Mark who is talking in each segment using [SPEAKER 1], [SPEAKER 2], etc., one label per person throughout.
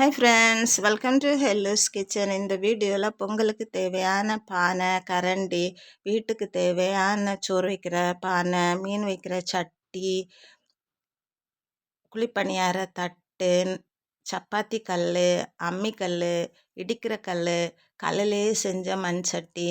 [SPEAKER 1] Hi friends welcome to Hellu's kitchen இந்த வீடியோவில் பொங்கலுக்கு தேவையான பானை கரண்டி வீட்டுக்கு தேவையான சோறு வைக்கிற பானை மீன் வைக்கிற சட்டி குழிப்பணியார தட்டு சப்பாத்தி கல் அம்மிக்கல் இடிக்கிற கல் கல்லிலே செஞ்ச மண் சட்டி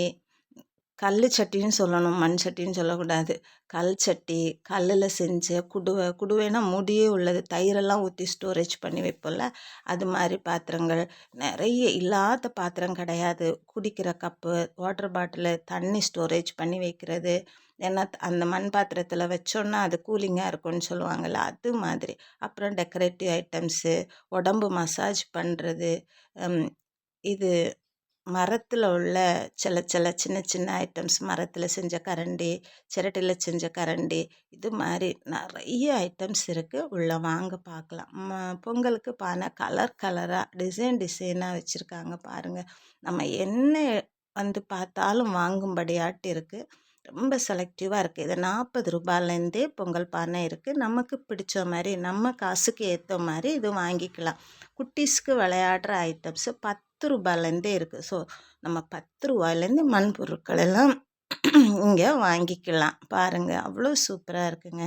[SPEAKER 1] கல் சட்டின்னு சொல்லணும். மண் சட்டின்னு சொல்லக்கூடாது. கல் சட்டி கல்லில் செஞ்ச குடுவை குடுவைனா முடியே உள்ளது. தயிரெல்லாம் ஊற்றி ஸ்டோரேஜ் பண்ணி வைப்போம்ல. அது மாதிரி பாத்திரங்கள். நிறைய இல்லாத பாத்திரம் கிடையாது. குடிக்கிற கப்பு வாட்டர் பாட்டிலு தண்ணி ஸ்டோரேஜ் பண்ணி வைக்கிறது. ஏன்னா அந்த மண் பாத்திரத்தில் வச்சோன்னா அது கூலிங்காக இருக்கும்னு சொல்லுவாங்கள்ல அது மாதிரி. அப்புறம் டெக்கரேட்டிவ் ஐட்டம்ஸு உடம்பு மசாஜ் பண்ணுறது இது மரத்தில் உள்ள சில சில சின்ன சின்ன ஐட்டம்ஸ் மரத்தில் செஞ்ச கரண்டி சிரட்டையில் செஞ்ச கரண்டி இது மாதிரி நிறைய ஐட்டம்ஸ் இருக்குது உள்ளே வாங்க பார்க்கலாம் ம பொங்கலுக்கு பானை கலர் கலராக டிசைன் டிசைனாக வச்சுருக்காங்க பாருங்கள் நம்ம என்ன வந்து பார்த்தாலும் வாங்கும்படியாட்டு இருக்குது ரொம்ப செலக்டிவாக இருக்குது இது நாற்பது ரூபாயிலேருந்தே பொங்கல் பானை இருக்குது நமக்கு பிடிச்ச மாதிரி நம்ம காசுக்கு ஏற்ற மாதிரி இது வாங்கிக்கலாம். குட்டீஸ்க்கு விளையாடுற ஐட்டம்ஸு பத்து ரூபாயிலேருந்தே இருக்குது ஸோ நம்ம பத்து ரூபாயிலேருந்து மண் பொருட்கள் எல்லாம் இங்கே வாங்கிக்கலாம். பாருங்கள் அவ்வளோ சூப்பராக இருக்குங்க.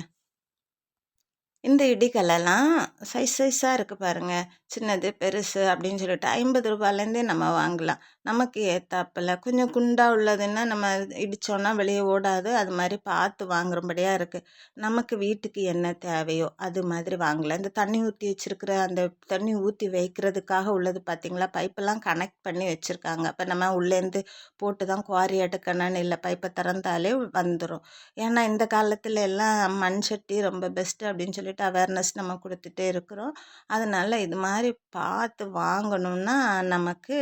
[SPEAKER 1] இந்த இடிக்கல்லாம் சைஸ் சைஸாக இருக்குது பாருங்கள் சின்னது பெருசு அப்படின்னு சொல்லிட்டு ஐம்பது ரூபாயிலேருந்தே நம்ம வாங்கலாம். நமக்கு ஏற்றாப்பில் கொஞ்சம் குண்டாக உள்ளதுன்னா நம்ம இடித்தோன்னா வெளியே ஓடாது. அது மாதிரி பார்த்து வாங்குறபடியாக இருக்குது நமக்கு வீட்டுக்கு என்ன தேவையோ அது மாதிரி வாங்கலாம். இந்த தண்ணி ஊற்றி வச்சுருக்கிற அந்த தண்ணி ஊற்றி வைக்கிறதுக்காக உள்ளது பார்த்திங்களா? பைப்பெல்லாம் கனெக்ட் பண்ணி வச்சுருக்காங்க. அப்போ நம்ம உள்ளேருந்து போட்டு தான் குவாரி எடுக்கணும்னு இல்லை பைப்பை திறந்தாலே வந்துடும் ஏன்னா இந்த காலத்தில் எல்லாம் மண் சட்டி ரொம்ப பெஸ்ட்டு அப்படின்னு சொல்லிட்டு அவேர்னஸ் நம்ம கொடுத்துட்டே இருக்கிறோம். அதனால் இது மாதிரி பார்த்து வாங்கணும்னா நமக்கு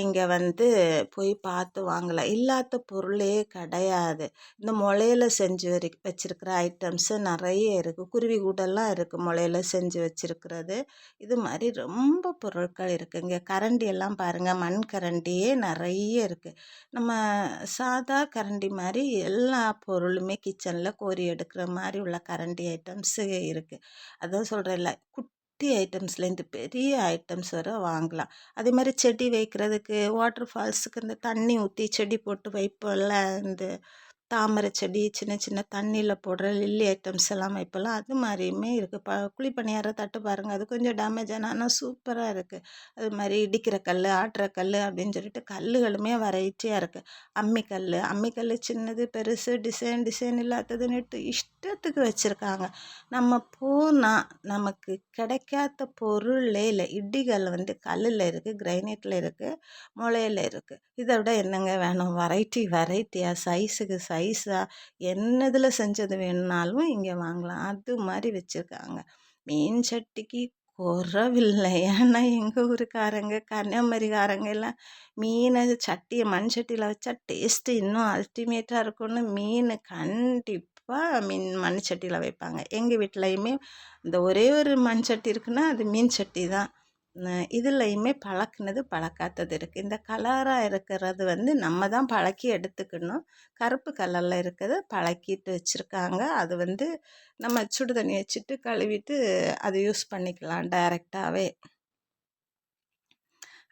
[SPEAKER 1] இங்கே வந்து போய் பார்த்து வாங்கலாம். இல்லாத பொருளே கிடையாது. இந்த முளையில செஞ்சு வரி வச்சுருக்கிற ஐட்டம்ஸு நிறைய இருக்குது குருவி கூடெல்லாம் இருக்குது முளையில செஞ்சு வச்சுருக்கிறது. இது மாதிரி ரொம்ப பொருட்கள் இருக்குது இங்கே கரண்டி எல்லாம் பாருங்கள் மண் கரண்டியே நிறைய இருக்குது நம்ம சாதா கரண்டி மாதிரி எல்லா பொருளுமே கிச்சனில் கோரி எடுக்கிற மாதிரி உள்ள கரண்டி ஐட்டம்ஸு இருக்குது அதான் சொல்கிறேன்ல குட் குட்டி ஐட்டம்ஸ்லேருந்து பெரிய ஐட்டம்ஸ் வரை வாங்கலாம். அதே மாதிரி செடி வைக்கிறதுக்கு வாட்டர் ஃபால்ஸுக்கு இந்த தண்ணி ஊற்றி செடி போட்டு வைப்போம்ல இந்த தாமரை செடி சின்ன சின்ன தண்ணியில் போடுற லில்லி ஐட்டம்ஸ் எல்லாம் வைப்பலாம் அது மாதிரியுமே இருக்குது ப குழி பணியார தட்டு பாருங்கள் அது கொஞ்சம் டேமேஜ் ஆனால் சூப்பராக இருக்குது அது மாதிரி இடிக்கிற கல் ஆட்டுற கல் அப்படின்னு சொல்லிட்டு கல்லுகளுமே வெரைட்டியாக இருக்குது அம்மிக்கல் அம்மிக்கல் சின்னது பெருசு டிசைன் டிசைன் இல்லாததுன்னுட்டு இஷ்டத்துக்கு வச்சுருக்காங்க. நம்ம போனால் நமக்கு கிடைக்காத பொருளே இல்லை. இடிகள் வந்து கல்லில் இருக்குது கிரைனைட்டில் இருக்குது முளையில் இருக்குது இதை விட என்னங்க வேணும்? வெரைட்டி வெரைட்டியாக சைஸுக்கு சைஸாக என்னதில் செஞ்சது வேணுனாலும் இங்கே வாங்கலாம். அது மாதிரி வச்சுருக்காங்க. மீன் சட்டிக்கு குறவில்லை. ஏன்னா எங்கள் ஊருக்காரங்க கன்னியாகுமரிக்காரங்க எல்லாம் மீனை சட்டியை மண் சட்டியில் வச்சா டேஸ்ட்டு இன்னும் அல்டிமேட்டாக இருக்கும்னு மீன் கண்டிப்பாக மீன் மண் சட்டியில் வைப்பாங்க. எங்கள் வீட்லேயுமே இந்த ஒரே ஒரு மண் சட்டி இருக்குன்னா அது மீன் சட்டி தான். இதுலேயுமே பழக்கினது பழக்காத்தது இருக்குது இந்த கலராக இருக்கிறது வந்து நம்ம தான் பழக்கி எடுத்துக்கணும். கருப்பு கலரில் இருக்கிறத பழக்கிட்டு வச்சுருக்காங்க. அது வந்து நம்ம சுடு தண்ணி வச்சுட்டு கழுவிட்டு அதை யூஸ் பண்ணிக்கலாம் டைரெக்டாகவே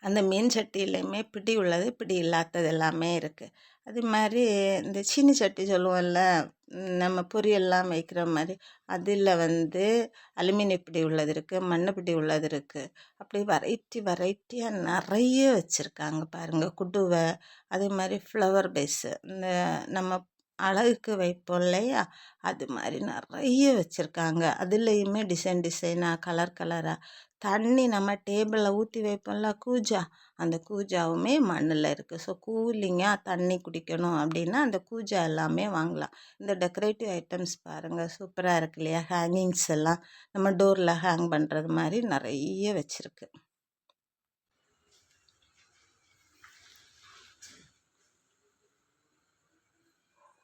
[SPEAKER 1] அந்த மீன் சட்டியிலையுமே பிடி உள்ளது பிடி இல்லாதது எல்லாமே இருக்குது அது மாதிரி இந்த சீனி சட்டி சொல்லுவோம்ல நம்ம பொரியல்லாம் வைக்கிற மாதிரி அதில் வந்து அலுமினிய பிடி உள்ளது இருக்குது மண் பிடி உள்ளது இருக்குது அப்படி வெரைட்டி வெரைட்டியாக நிறைய வச்சுருக்காங்க பாருங்கள் குடுவை அதே மாதிரி ஃப்ளவர் பேஸு இந்த நம்ம அழகுக்கு வைப்போம் இல்லையா? அது மாதிரி நிறைய வச்சுருக்காங்க. அதுலேயுமே டிசைன் டிசைனாக கலர் கலராக தண்ணி நம்ம டேபிளில் ஊற்றி வைப்போம்ல கூஜா. அந்த கூஜாவுமே மண்ணில் இருக்குது ஸோ கூலிங்காக தண்ணி குடிக்கணும் அப்படின்னா அந்த கூஜா எல்லாமே வாங்கலாம். இந்த டெக்கரேட்டிவ் ஐட்டம்ஸ் பாருங்கள் சூப்பராக இருக்கு இல்லையா? ஹேங்கிங்ஸ் எல்லாம் நம்ம டோரில் ஹேங் பண்ணுறது மாதிரி நிறைய வச்சுருக்கு.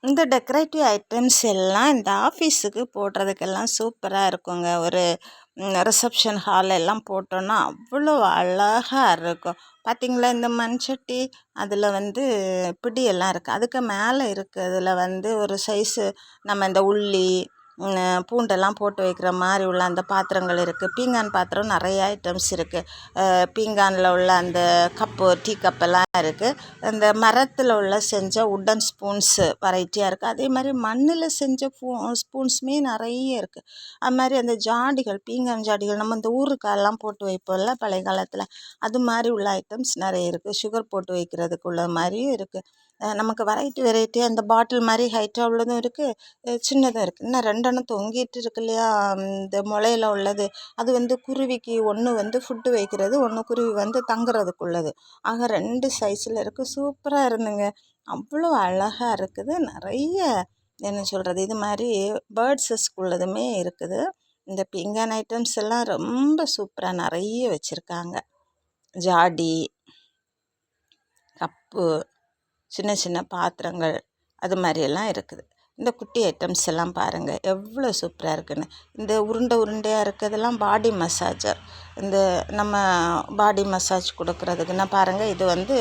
[SPEAKER 1] இந்த டெக்கரேட்டிவ் ஐட்டம்ஸ் எல்லாம் இந்த ஆஃபீஸுக்கு போடுறதுக்கெல்லாம் சூப்பராக இருக்குங்க. ஒரு ரிசப்ஷன் ஹால் எல்லாம் போட்டோன்னா அவ்வளோ அழகாக இருக்கும். பார்த்திங்களா இந்த மண்சட்டி அதில் வந்து பிடி எல்லாம் இருக்குது அதுக்கு மேலே இருக்கிறதுல வந்து ஒரு சைஸு நம்ம இந்த உள்ளி பூண்டெல்லாம் போட்டு வைக்கிற மாதிரி உள்ள அந்த பாத்திரங்கள் இருக்குது பீங்கான் பாத்திரம் நிறைய ஐட்டம்ஸ் இருக்குது பீங்கானில் உள்ள அந்த கப்பு டீ கப்பெல்லாம் இருக்குது அந்த மரத்தில் உள்ள செஞ்ச உட்டன் ஸ்பூன்ஸு வெரைட்டியாக இருக்குது அதே மாதிரி மண்ணில் செஞ்ச ஃபூ ஸ்பூன்ஸுமே நிறைய இருக்குது அது மாதிரி அந்த ஜாடிகள் பீங்கான் ஜாடிகள் நம்ம இந்த ஊறுகாயெல்லாம் போட்டு வைப்போம்ல பழைய காலத்தில். அது மாதிரி உள்ள ஐட்டம்ஸ் நிறைய இருக்குது சுகர் போட்டு வைக்கிறதுக்குள்ள மாதிரியும் இருக்குது நமக்கு வெரைட்டி வெரைட்டியாக அந்த பாட்டில் மாதிரி ஹைட்டாக உள்ளதும் இருக்குது சின்னதும் இருக்குது இன்னும் ரெண்டெண்ணம் தொங்கிட்டு இருக்கு இல்லையா? இந்த முளையில உள்ளது. அது வந்து குருவிக்கு ஒன்று வந்து ஃபுட்டு வைக்கிறது ஒன்று குருவி வந்து தங்குறதுக்குள்ளது. ஆக ரெண்டு சைஸில் இருக்குது சூப்பராக இருந்துங்க. அவ்வளோ அழகாக இருக்குது. நிறைய என்ன சொல்கிறது இது மாதிரி பேர்ட்ஸஸ்க்கு உள்ளதுமே இருக்குது. இந்த பிங்கான் ஐட்டம்ஸ் எல்லாம் ரொம்ப சூப்பராக நிறைய வச்சுருக்காங்க. ஜாடி கப்பு சின்ன சின்ன பாத்திரங்கள் அது மாதிரியெல்லாம் இருக்குது. இந்த குட்டி ஐட்டம்ஸ் எல்லாம் பாருங்கள் எவ்வளோ சூப்பராக இருக்குன்னு. இந்த உருண்டை உருண்டையாக இருக்கிறதெல்லாம் பாடி மசாஜர் இந்த நம்ம பாடி மசாஜ் கொடுக்குறதுக்குன்னா பாருங்கள் இது வந்து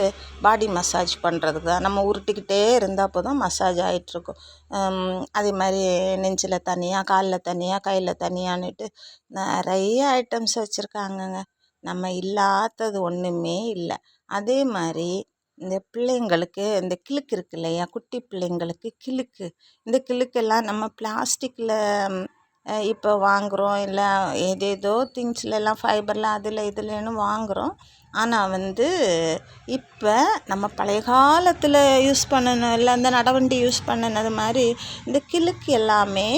[SPEAKER 1] பாடி மசாஜ் பண்ணுறதுக்கு தான். நம்ம உருட்டிக்கிட்டே இருந்தால் போதும் மசாஜ் ஆகிட்டுருக்கும் அதே மாதிரி நெஞ்சில் தனியாக காலில் தனியாக கையில் தனியான்னுட்டு நிறைய ஐட்டம்ஸ் வச்சுருக்காங்கங்க. நம்ம இல்லாதது ஒன்றுமே இல்லை. அதே மாதிரி இந்த பிள்ளைங்களுக்கு இந்த கிழுக்கு இருக்கு இல்லையா? குட்டி பிள்ளைங்களுக்கு கிழுக்கு இந்த கிழுக்கெல்லாம் நம்ம பிளாஸ்டிக்கில் இப்போ வாங்குகிறோம் இல்லை ஏதேதோ திங்ஸ்லலாம் ஃபைபரில் அதில் இதுலன்னு வாங்குகிறோம் ஆனால் வந்து இப்போ நம்ம பழைய காலத்தில் யூஸ் பண்ணணும் இல்லை அந்த நடவண்டி யூஸ் பண்ணினது மாதிரி இந்த கிழுக்கு எல்லாமே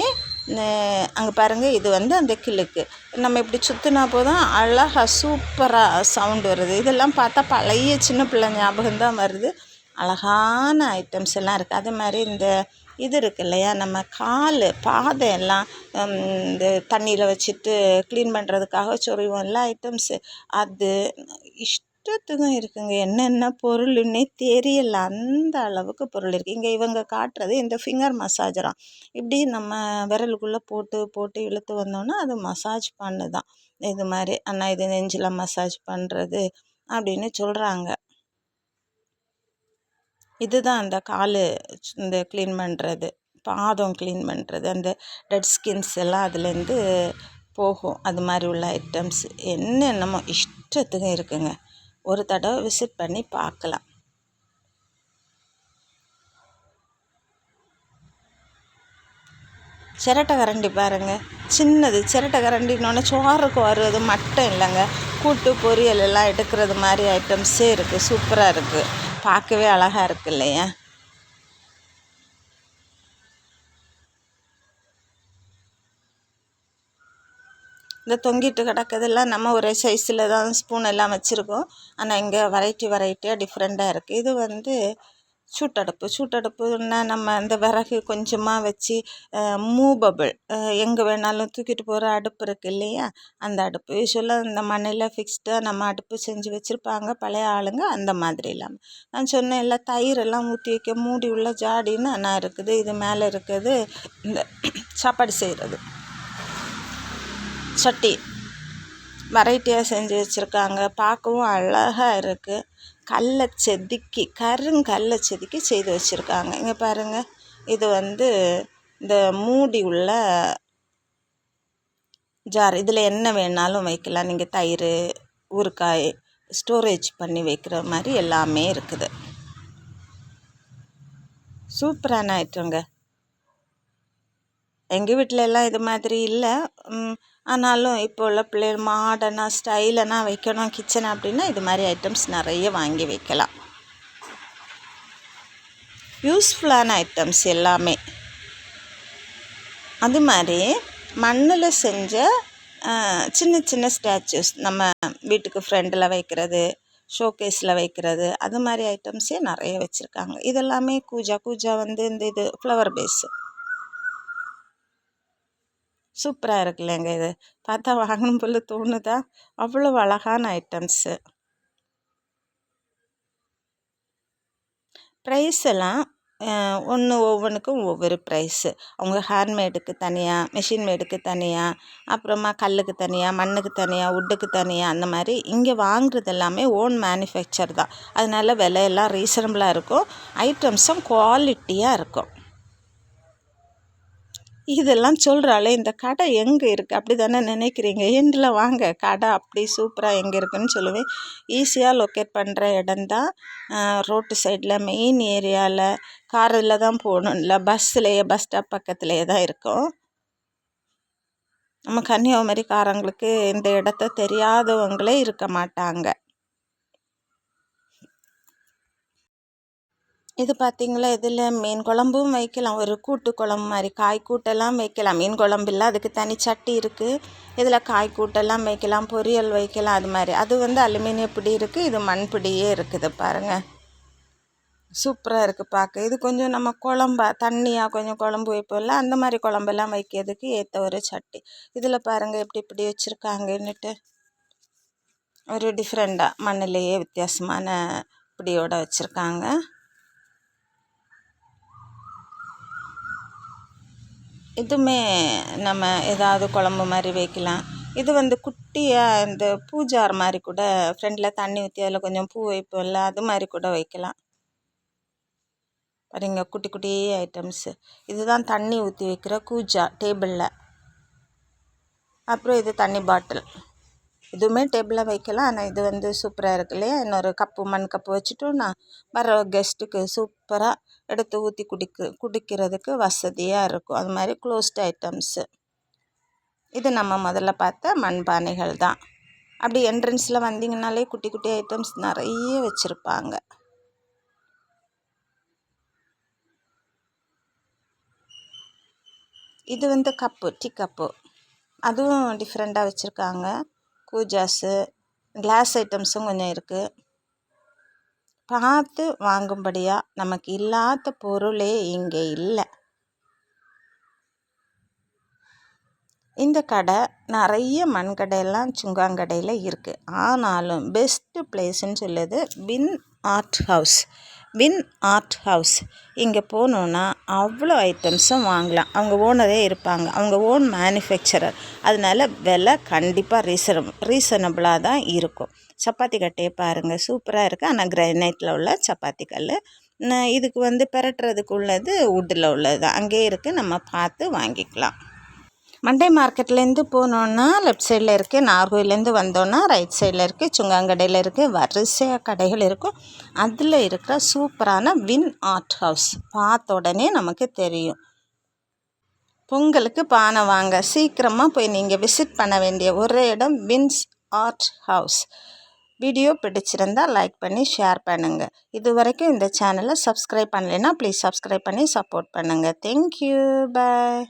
[SPEAKER 1] அங்கே பாருங்கள் இது வந்து அந்த கிளுக்கு நம்ம இப்படி சுற்றினா போதும் அழகாக சூப்பராக சவுண்டு வருது. இதெல்லாம் பார்த்தா பழைய சின்ன பிள்ளை ஞாபகம் தான் வருது. அழகான ஐட்டம்ஸ் எல்லாம் இருக்குது அதே மாதிரி இந்த இது இருக்குது இல்லையா? நம்ம கால் பாதை எல்லாம் இந்த தண்ணியில் வச்சுட்டு க்ளீன் பண்ணுறதுக்காக சொருவோம் எல்லா ஐட்டம்ஸு அது இஷ் இஷ்டத்துக்கும் இருக்குங்க. என்னென்ன பொருள்னே தெரியல. அந்த அளவுக்கு பொருள் இருக்குது இங்கே இவங்க காட்டுறது இந்த ஃபிங்கர் மசாஜராம் இப்படி நம்ம விரலுக்குள்ளே போட்டு போட்டு இழுத்து வந்தோன்னா அது மசாஜ் பண்ணுதான் இது மாதிரி அண்ணா இது நெஞ்சில் மசாஜ் பண்ணுறது அப்படின்னு சொல்கிறாங்க இதுதான் அந்த கால் இந்த க்ளீன் பண்ணுறது பாதம் க்ளீன் பண்ணுறது அந்த டெட் ஸ்கின்ஸ் எல்லாம் அதுலேருந்து போகும். அது மாதிரி உள்ள ஐட்டம்ஸ் என்னென்னமோ இஷ்டத்துக்கும் இருக்குங்க. ஒரு தடவை விசிட் பண்ணி பார்க்கலாம். சிரட்டை கரண்டி பாருங்கள் சின்னது சிரட்டை கரண்டினோடனே சோறுக்கு வருவது மட்டும் இல்லைங்க. கூட்டு பொரியல் எல்லாம் எடுக்கிறது மாதிரி ஐட்டம்ஸே இருக்குது சூப்பராக இருக்குது பார்க்கவே அழகாக இருக்குது இல்லையா? இந்த தொங்கிட்டு கிடக்கிறதெல்லாம் நம்ம ஒரே சைஸில் தான் ஸ்பூன் எல்லாம் வச்சுருக்கோம். ஆனால் இங்கே வெரைட்டி வெரைட்டியாக டிஃப்ரெண்ட்டாக இருக்குது இது வந்து சூட்டடுப்பு. சூட்டடுப்புன்னா நம்ம அந்த விறகு கொஞ்சமாக வச்சு மூவபிள் எங்கே வேணாலும் தூக்கிட்டு போகிற அடுப்பு இருக்குது இல்லையா? அந்த அடுப்பு. யூஸ்வலாக இந்த மண்ணில் ஃபிக்ஸ்டாக நம்ம அடுப்பு செஞ்சு வச்சுருப்பாங்க. பழைய ஆளுங்க அந்த மாதிரி இல்லாமல் நான் சொன்னேன் இல்லை தயிரெல்லாம் ஊற்றி வைக்க மூடி உள்ள ஜாடின்னு ஆனால் இருக்குது. இது மேலே இருக்குது. இந்த சாப்பாடு செய்கிறது சட்டி. வெரைட்டியாக செஞ்சு வச்சுருக்காங்க. பார்க்கவும் அழகாக இருக்குது கல்லை செதுக்கி கருங்கல்லை செதுக்கி செய்து வச்சுருக்காங்க. இங்கே பாருங்கள் இது வந்து இந்த மூடி உள்ள ஜார். இதில் என்ன வேணாலும் வைக்கலாம். நீங்கள் தயிர் ஊறுகாய் ஸ்டோரேஜ் பண்ணி வைக்கிற மாதிரி எல்லாமே இருக்குது. சூப்பரான ஐட்டங்க எங்கள் வீட்டில எல்லாம் இது மாதிரி இல்லை. ஆனாலும் இப்போ உள்ள பிள்ளைகள் மாடர்னாக ஸ்டைலனாக வைக்கணும் கிச்சன் அப்படின்னா இது மாதிரி ஐட்டம்ஸ் நிறைய வாங்கி வைக்கலாம். யூஸ்ஃபுல்லான ஐட்டம்ஸ் எல்லாமே. அது மாதிரி மண்ணில் செஞ்ச சின்ன சின்ன ஸ்டாச்சுஸ் நம்ம வீட்டுக்கு ஃப்ரெண்டில் வைக்கிறது ஷோகேஸில் வைக்கிறது அது மாதிரி ஐட்டம்ஸே நிறைய வச்சுருக்காங்க. இதெல்லாமே கூஜா கூஜா வந்து இந்த இது ஃப்ளவர் பேஸு சூப்பராக இருக்குல்லங்க இது. பார்த்தா வாங்கணும் போல தோணுதா? அவ்வளோ அழகான ஐட்டம்ஸு ப்ரைஸ் எல்லாம் ஒன்று ஒவ்வொன்றுக்கும் ஒவ்வொரு ப்ரைஸு அவங்க ஹேண்ட்மேடுக்கு தனியாக மிஷின் மேடுக்கு தனியாக அப்புறமா கல்லுக்கு தனியாக மண்ணுக்கு தனியாக உட்டுக்கு தனியாக அந்த மாதிரி இங்கே வாங்குறது எல்லாமே ஓன் மேனுஃபேக்சர் தான். அதனால விலையெல்லாம் ரீசனபிளாக இருக்கும். ஐட்டம்ஸும் குவாலிட்டியாக இருக்கும். இதெல்லாம் சொல்கிறாளே இந்த கடை எங்கே இருக்குது அப்படி தானே நினைக்கிறீங்க. எண்டில் வாங்க? கடை அப்படி சூப்பராக எங்கே இருக்குதுன்னு சொல்லுவேன். ஈஸியாக லொக்கேட் பண்ணுற இடம்தான் ரோட்டு சைடில் மெயின் ஏரியாவில் காரில் தான் போகணும். இல்லை பஸ்ஸுலேயே பஸ் ஸ்டாப் பக்கத்துலேயே தான் இருக்கும். நம்ம கன்னியாகுமரிக்காரங்களுக்கு இந்த இடத்த தெரியாதவங்களே இருக்க மாட்டாங்க. இது பார்த்திங்களா இதில் மீன் குழம்பும் வைக்கலாம். ஒரு கூட்டு குழம்பு மாதிரி காய் கூட்டெல்லாம் வைக்கலாம். மீன் குழம்பு இல்லை அதுக்கு தனி சட்டி இருக்குது இதில் காய் கூட்டெல்லாம் வைக்கலாம் பொரியல் வைக்கலாம் அது மாதிரி. அது வந்து அலுமினிய பிடி இருக்குது இது மண் பிடியே இருக்குது பாருங்கள் சூப்பராக இருக்குது பார்க்க இது கொஞ்சம் நம்ம குழம்பா தண்ணியாக கொஞ்சம் குழம்பு வைப்போம்ல அந்த மாதிரி குழம்பெல்லாம் வைக்கிறதுக்கு ஏற்ற ஒரு சட்டி. இதில் பாருங்கள் எப்படி இப்படி வச்சுருக்காங்கன்னுட்டு. ஒரு டிஃப்ரெண்ட்டாக மண்ணிலேயே வித்தியாசமான பிடியோடு வச்சுருக்காங்க. இதுவுமே நம்ம ஏதாவது குழம்பு மாதிரி வைக்கலாம். இது வந்து குட்டியாக இந்த பூஜார் மாதிரி கூட ஃப்ரெண்டில் தண்ணி ஊற்றி அதில் கொஞ்சம் பூ வைப்போம்ல அது மாதிரி கூட வைக்கலாம். பாருங்க குட்டி குட்டி ஐட்டம்ஸு இதுதான் தண்ணி ஊற்றி வைக்கிற கூஜா டேபிளில் அப்புறம் இது தண்ணி பாட்டில் இதுவுமே டேபிளில் வைக்கலாம் ஆனால் இது வந்து சூப்பராக இருக்கு இல்லையா? இன்னொரு கப்பு மண் கப்பு வச்சுட்டோன்னா வர கெஸ்ட்டுக்கு சூப்பராக எடுத்து ஊற்றி குடிக்க குடிக்கிறதுக்கு வசதியாக இருக்கும். அது மாதிரி க்ளோஸ்ட் ஐட்டம்ஸு இது நம்ம முதல்ல பார்த்த மண்பானைகள் தான். அப்படி என்ட்ரன்ஸில் வந்தீங்கனாலே குட்டி குட்டி ஐட்டம்ஸ் நிறைய வச்சுருப்பாங்க. இது வந்து கப்பு டீ கப்பு அதுவும் டிஃப்ரெண்ட்டாக வச்சுருக்காங்க. கூஜாஸு கிளாஸ் ஐட்டம்ஸும் கொஞ்சம் இருக்குது பார்த்து வாங்கும்படியாக நமக்கு இல்லாத பொருளே இங்கே இல்லை. இந்த கடை நிறைய மண் கடையெல்லாம் சுங்காங்கடையில் இருக்குது ஆனாலும் பெஸ்ட்டு பிளேஸுன்னு சொல்லுது Vin art house Vin art house இங்கே போனோன்னா அவ்வளோ ஐட்டம்ஸும் வாங்கலாம். அவங்க ஓனரே இருப்பாங்க. அவங்க ஓன் மேனுஃபேக்சரர் அதனால விலை கண்டிப்பாக ரீசன ரீசனபிளாக தான் இருக்கும். சப்பாத்தி கட்டையை பாருங்கள் சூப்பராக இருக்குது ஆனால் கிரைனைட்டில் உள்ள சப்பாத்தி கல் இதுக்கு வந்து பெரட்டுறதுக்கு உள்ளது வுட்டில் உள்ளது தான். அங்கேயே இருக்குது நம்ம பார்த்து வாங்கிக்கலாம். மண்டே மார்க்கெட்லேருந்து போனோன்னா லெஃப்ட் சைடில் இருக்குது நாகர்கோயிலேருந்து வந்தோன்னா ரைட் சைடில் இருக்குது சுங்காங்கடையில் இருக்குது வரிசையாக கடைகள் இருக்கும். அதில் இருக்கிற சூப்பரான வின் ஆர்ட் ஹவுஸ் பார்த்த உடனே நமக்கு தெரியும். பொங்கலுக்கு பானை வாங்க. சீக்கிரமாக போய் நீங்கள் விசிட் பண்ண வேண்டிய ஒரே இடம் வின்ஸ் ஆர்ட் ஹவுஸ் வீடியோ பிடிச்சிருந்தால் லைக் பண்ணி ஷேர் பண்ணுங்கள் இது வரைக்கும் இந்த சேனலை சப்ஸ்கிரைப் பண்ணலைன்னா ப்ளீஸ் சப்ஸ்கிரைப் பண்ணி சப்போர்ட் பண்ணுங்கள் தேங்க்யூ பாய்